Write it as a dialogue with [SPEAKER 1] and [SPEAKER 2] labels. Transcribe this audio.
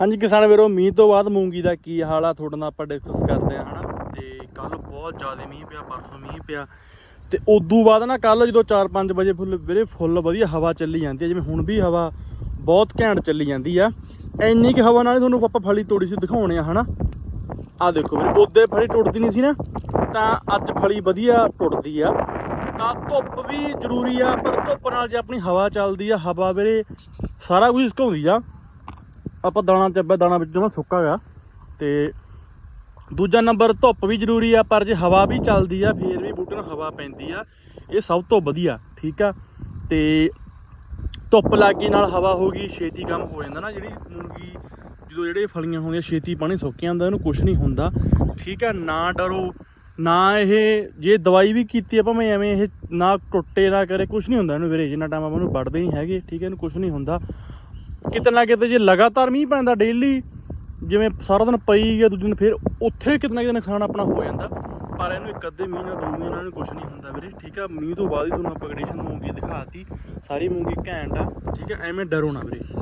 [SPEAKER 1] ਹਾਂਜੀ ਕਿਸਾਨ ਵੀਰੋ, ਮੀਂਹ ਤੋਂ ਬਾਅਦ ਮੂੰਗੀ ਦਾ ਕੀ ਹਾਲ ਆ? ਤੁਹਾਡੇ ਨਾਲ ਆਪਾਂ ਡਿਸਕਸ ਕਰਦੇ ਆ, ਹਨਾ? ਤੇ ਕੱਲ ਬਹੁਤ ਜ਼ਿਆਦਾ ਮੀਂਹ ਪਿਆ, ਪਰਸੋਂ ਮੀਂਹ ਪਿਆ। ਤੇ ਉਦੋਂ ਬਾਅਦ ਨਾ ਕੱਲ ਜਦੋਂ 4-5 ਵਜੇ ਫੁੱਲ ਵੀਰੇ, ਫੁੱਲ ਵਧੀਆ ਹਵਾ ਚੱਲੀ ਜਾਂਦੀ ਹੈ ਜਿਵੇਂ ਹੁਣ ਵੀ ਹਵਾ ਬਹੁਤ ਘੈਂਟ ਚੱਲੀ ਜਾਂਦੀ ਆ। ਇੰਨੀ ਕਿ ਹਵਾ ਨਾਲ ਹੀ ਤੁਹਾਨੂੰ ਆਪਾਂ ਫਲੀ ਤੋੜੀ ਸੀ ਦਿਖਾਉਣੇ ਆ, ਹਨਾ? ਆ ਦੇਖੋ ਵੀਰੇ, ਉਹਦੇ ਫਲੀ ਟੁੱਟਦੀ ਨਹੀਂ ਸੀ ਨਾ, ਤਾਂ ਅੱਜ ਫਲੀ ਵਧੀਆ ਟੁੱਟਦੀ ਆ। ਤਾਂ ਧੁੱਪ ਵੀ ਜ਼ਰੂਰੀ ਆ, ਪਰ ਧੁੱਪ ਨਾਲ ਜੇ ਆਪਣੀ ਹਵਾ ਚੱਲਦੀ ਆ, ਹਵਾ ਵੀਰੇ ਸਾਰਾ ਕੁਝ ਸੁਕਾਉਂਦੀ ਆ। ਆਪਾਂ ਦਾਣਾ ਚੱਬਾ ਦਾਣਾ ਵਿੱਚ ਜਮਾ ਸੁੱਕਾ ਗਾ ਤੇ ਦੂਜਾ ਨੰਬਰ, ਧੁੱਪ ਵੀ ਜ਼ਰੂਰੀ ਆ, ਪਰ ਜੇ ਹਵਾ ਵੀ ਚੱਲਦੀ ਆ, ਫੇਰ ਵੀ ਬੂਟੇ ਨੂੰ ਹਵਾ ਪੈਂਦੀ ਆ। ਇਹ ਸਭ ਤੋਂ ਵਧੀਆ, ਠੀਕ ਆ? ਤੇ ਧੁੱਪ ਲੱਗੀ ਨਾਲ ਹਵਾ ਹੋ ਗਈ, ਛੇਤੀ ਕੰਮ ਹੋ ਜਾਂਦਾ ਨਾ, ਜਿਹੜੀ ਮੂੰਗੀ, ਜਦੋਂ ਜਿਹੜੇ ਫਲੀਆਂ ਹੁੰਦੀਆਂ, ਛੇਤੀ ਪਾਣੀ ਸੁੱਕ ਜਾਂਦਾ, ਇਹਨੂੰ ਕੁਝ ਨਹੀਂ ਹੁੰਦਾ, ਠੀਕ ਆ? ਨਾ ਡਰੋ, ਨਾ ਇਹ, ਜੇ ਦਵਾਈ ਵੀ ਕੀਤੀ ਆ, ਭਾਵੇਂ ਐਵੇਂ ਇਹ ਨਾ ਟੁੱਟੇ ਨਾ ਕਰੇ ਕੁਝ ਨਹੀਂ ਹੁੰਦਾ ਇਹਨੂੰ ਵੀਰੇ, ਜਿੰਨਾ ਟਾਈਮ ਆਪਾਂ ਨੂੰ ਵੱਢਦੇ ਨਹੀਂ ਹੈਗੇ, ਠੀਕ ਹੈ ਇਹਨੂੰ ਕੁਝ ਨਹੀਂ ਹੁੰਦਾ। ਕਿਤੇ ਨਾ ਕਿਤੇ ਜੇ ਲਗਾਤਾਰ ਮੀਂਹ ਪੈਂਦਾ ਡੇਲੀ ਜਿਵੇਂ ਸਾਰਾ ਦਿਨ ਪਈ ਗਿਆ ਦੂਜੇ ਦਿਨ ਫਿਰ ਉੱਥੇ ਕਿਤੇ ਨਾ ਕਿਤੇ ਨੁਕਸਾਨ ਆਪਣਾ ਹੋ ਜਾਂਦਾ। ਪਰ ਇਹਨੂੰ ਇੱਕ ਅੱਧੇ ਮਹੀਨਾ ਦੋ ਮਹੀਨਾ ਨੂੰ ਕੁਝ ਨਹੀਂ ਹੁੰਦਾ ਵੀਰੇ, ਠੀਕ ਆ? ਮੀਂਹ ਤੋਂ ਬਾਅਦ ਹੀ ਤੁਹਾਨੂੰ ਆਪਾਂ ਕੰਡੀਸ਼ਨ ਮੂੰਗੀ ਦਿਖਾਤੀ, ਸਾਰੀ ਮੂੰਗੀ ਘੈਂਟ ਆ, ਠੀਕ ਆ? ਐਵੇਂ ਡਰੋ ਨਾ ਵੀਰੇ।